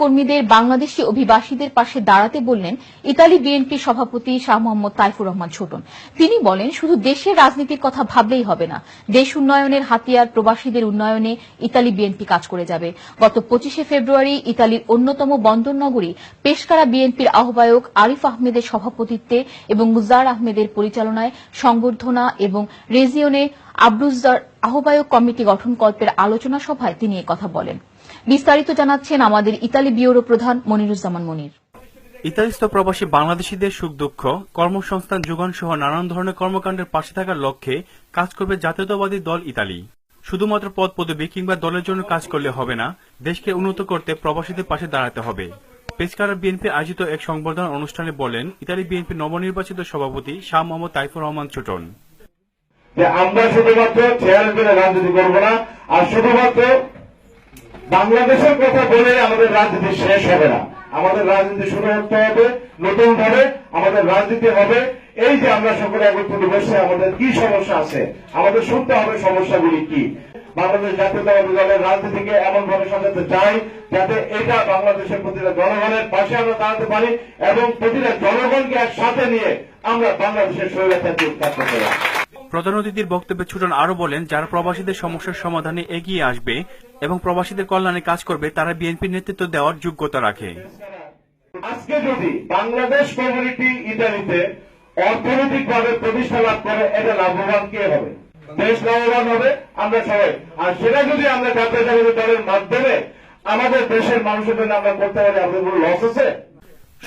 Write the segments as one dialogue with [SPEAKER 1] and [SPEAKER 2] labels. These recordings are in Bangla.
[SPEAKER 1] কর্মীদের বাংলাদেশি অভিবাসীদের পাশে দাঁড়াতে বললেন ইতালি বিএনপি সভাপতি শাহ মোহাম্মদ তাইফুর রহমান ছোটন। তিনি বলেন, শুধু দেশের রাজনীতির কথা ভাবলেই হবে না, দেশ উন্নয়নের হাতিয়ার প্রবাসীদের উন্নয়নে ইতালি বিএনপি কাজ করে যাবে। গত পঁচিশে ফেব্রুয়ারি ইতালির অন্যতম বন্দর নগরী পেশকারা বিএনপির আহ্বায়ক আরিফ আহমেদের সভাপতিত্বে এবং মুজার আহমেদের পরিচালনায় সংবর্ধনা এবং রেজিওনে আব্রুজার আহ্বায়ক কমিটি গঠনকল্পের আলোচনা সভায় তিনি কথা বলেন। বিস্তারিত জানাচ্ছেন আমাদের ইতালি ব্যুরো প্রধান মনিরুজ্জামান মনির।
[SPEAKER 2] ইতালিস্থ প্রবাসী বাংলাদেশিদের সুখ দুঃখ কর্মসংস্থান যোগান সহ নানান ধরনের কর্মকাণ্ডের পাশে থাকার লক্ষ্যে কাজ করবে জাতীয়তাবাদী দল ইতালি। শুধুমাত্র পদ পদবি কিংবা দলের জন্য কাজ করলে হবে না দেশকে উন্নত করতে প্রবাসীদের পাশে দাঁড়াতে হবে। পেশকারা বিএনপি আয়োজিত এক সংবর্ধনা অনুষ্ঠানে বলেন ইতালি বিএনপি নবনির্বাচিত সভাপতি শাহ মোহাম্মদ তাইফুর রহমান ছোটন।
[SPEAKER 3] আমরা শুধুমাত্র রাজনীতি করব না আর শুধুমাত্র বাংলাদেশের কথা বলে আমাদের রাজনীতি শেষ হবে না। আমাদের রাজনীতি শুরু করতে হবে, নতুন ভাবে আমাদের রাজনীতি হবে। এই যে আমরা সকলে একত্রিত বসে আমাদের কি সমস্যা আছে? আমাদের শুনতে হবে সমস্যাগুলি কি। বাংলাদেশ জাতীয়তাবাদী দলের রাজনীতিকে এমন ভাবে সাজাতে চাই যাতে এটা বাংলাদেশের প্রতিটা জনগণের পাশে আমরা দাঁড়াতে পারি এবং প্রতিটা জনগণকে একসাথে নিয়ে আমরা বাংলাদেশের স্বৈরাচারকে উৎখাত করতে পারি।
[SPEAKER 2] প্রধান অতিথির বক্তব্যে ছুটন আরও বলেন যারা প্রবাসীদের সমস্যার সমাধানে এগিয়ে আসবে এবং প্রবাসীদের কল্যাণে কাজ করবে তারা বিএনপির নেতৃত্ব দেওয়ার যোগ্যতা রাখে।
[SPEAKER 3] আজকে যদি বাংলাদেশ কমিউনিটি ইতালিতে অর্থনৈতিক ভাবে প্রতিষ্ঠা লাভ করে এটা লাভবান কে হবে? দেশ লাভবান হবে আমরা সবাই। আর সেটা যদি আমরা জাতীয়তাবাদী দলের মাধ্যমে আমাদের দেশের মানুষের জন্য আমরা করতে পারি আমাদের কোনো লস আছে?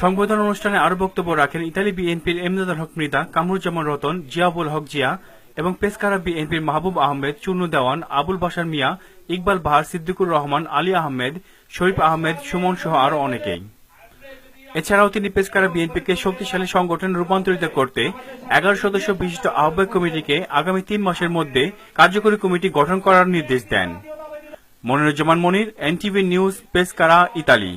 [SPEAKER 2] সংবর্ধনা অনুষ্ঠানে আরও বক্তব্য রাখেন ইতালি বিএনপির এমদাদুল হক মৃদা কামরুজ্জামান রতন জিয়াবুল হক জিয়া এবং পেসকারা বিএনপির মাহবুব আহমেদ, চুন্নু দেওয়ান, আবুল বাসার মিয়া, ইকবাল বাহার, সিদ্দিকুর রহমান, আলী আহমেদ, শরীফ আহমেদ, সুমন সহ আরও অনেকেই। এছাড়াও তিনি পেসকারা বিএনপিকে শক্তিশালী সংগঠন রূপান্তরিত করতে এগারো সদস্য বিশিষ্ট আহ্বায়ক কমিটিকে আগামী তিন মাসের মধ্যে কার্যকরী কমিটি গঠন করার নির্দেশ দেন। Moniruzzaman Monir, NTV news Pescara Italy.